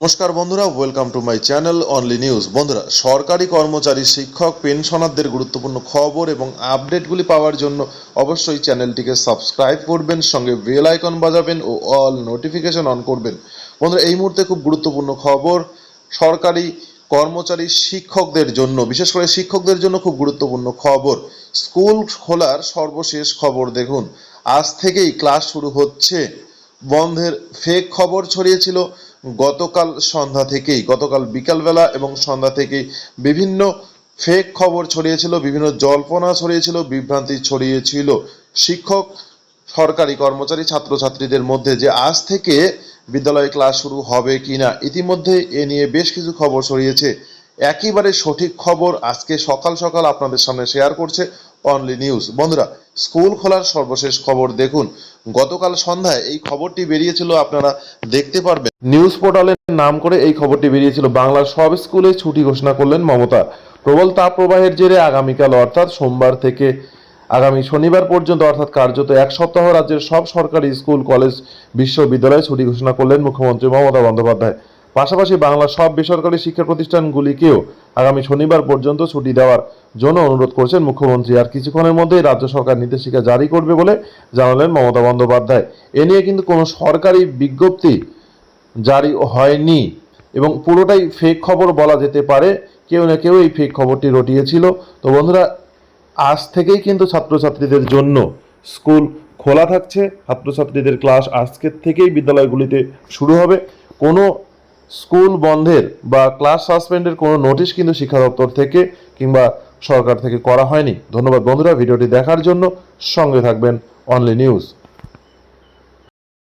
নমস্কার বন্ধুরা welcome to my channel only news বন্ধুরা, সরকারি কর্মচারী, শিক্ষক, পেনশনারদের গুরুত্বপূর্ণ খবর এবং আপডেটগুলি পাওয়ার জন্য অবশ্যই চ্যানেলটিকে সাবস্ক্রাইব করবেন, সঙ্গে বেল আইকন বাজাবেন ও অল নোটিফিকেশন অন করবেন। বন্ধুরা, এই মুহূর্তে খুব গুরুত্বপূর্ণ খবর, সরকারি কর্মচারী, শিক্ষকদের জন্য, বিশেষ করে শিক্ষকদের জন্য খুব গুরুত্বপূর্ণ খবর। স্কুল খোলার সর্বশেষ খবর দেখুন, আজ থেকেই ক্লাস শুরু হচ্ছে। বন্ধের ফেক খবর ছড়িয়েছিল গতকাল সন্ধ্যা থেকেই। গতকাল বিকালবেলা এবং সন্ধ্যা থেকেই বিভিন্ন ফেক খবর ছড়িয়েছিল, বিভিন্ন জল্পনা ছড়িয়েছিল, বিভ্রান্তি ছড়িয়েছিল। শিক্ষক, সরকারি কর্মচারী, ছাত্রছাত্রীদের মধ্যে যে আজ থেকে বিদ্যালয়ে ক্লাস শুরু হবে কিনা, ইতিমধ্যে এ নিয়ে বেশ কিছু খবর ছড়িয়েছে। একেবারে সঠিক খবর আজকে সকাল সকাল আপনাদের সামনে শেয়ার করছে। অনলি নিউজ বন্ধুরা, স্কুল খোলার সর্বশেষ খবর দেখুন। গতকাল সন্ধ্যায় এই খবরটি বেরিয়েছিল আপনারা দেখতে পারবেন। নিউজ পোর্টালের নাম করে এই খবরটি বেরিয়েছিল। বাংলার সব স্কুলে ছুটি ঘোষণা করলেন মমতা। প্রবল তাপ প্রবাহের জেরে আগামীকাল, অর্থাৎ সোমবার থেকে আগামী শনিবার পর্যন্ত, অর্থাৎ কার্যত এক সপ্তাহ রাজ্যের সব সরকারি স্কুল, কলেজ, বিশ্ববিদ্যালয়ে ছুটি ঘোষণা করলেন মুখ্যমন্ত্রী মমতা বন্দ্যোপাধ্যায়। পাশাপাশি বাংলার সব বেসরকারি শিক্ষা প্রতিষ্ঠানগুলিকেও আগামী শনিবার পর্যন্ত ছুটি দেওয়ার জন্য অনুরোধ করছেন মুখ্যমন্ত্রী। আর কিছুক্ষণের মধ্যেই রাজ্য সরকার নির্দেশিকা জারি করবে বলে জানালেন মমতা বন্দ্যোপাধ্যায়। এ নিয়ে কিন্তু কোনো সরকারি বিজ্ঞপ্তি জারি হয়নি এবং পুরোটাই ফেক খবর বলা যেতে পারে। কেউ না কেউ এই ফেক খবরটি রটিয়েছিল। তো বন্ধুরা, আজ থেকেই কিন্তু ছাত্রছাত্রীদের জন্য স্কুল খোলা থাকছে। ছাত্রছাত্রীদের ক্লাস আজকের থেকেই বিদ্যালয়গুলিতে শুরু হবে। কোনো স্কুল বন্ধের বা ক্লাস সাসপেন্ডের কোনো নোটিশ কিন্তু শিক্ষা দপ্তর থেকে কিংবা সরকার থেকে করা হয়নি। ধন্যবাদ বন্ধুরা, ভিডিওটি দেখার জন্য সঙ্গে থাকবেন অনলি নিউজ।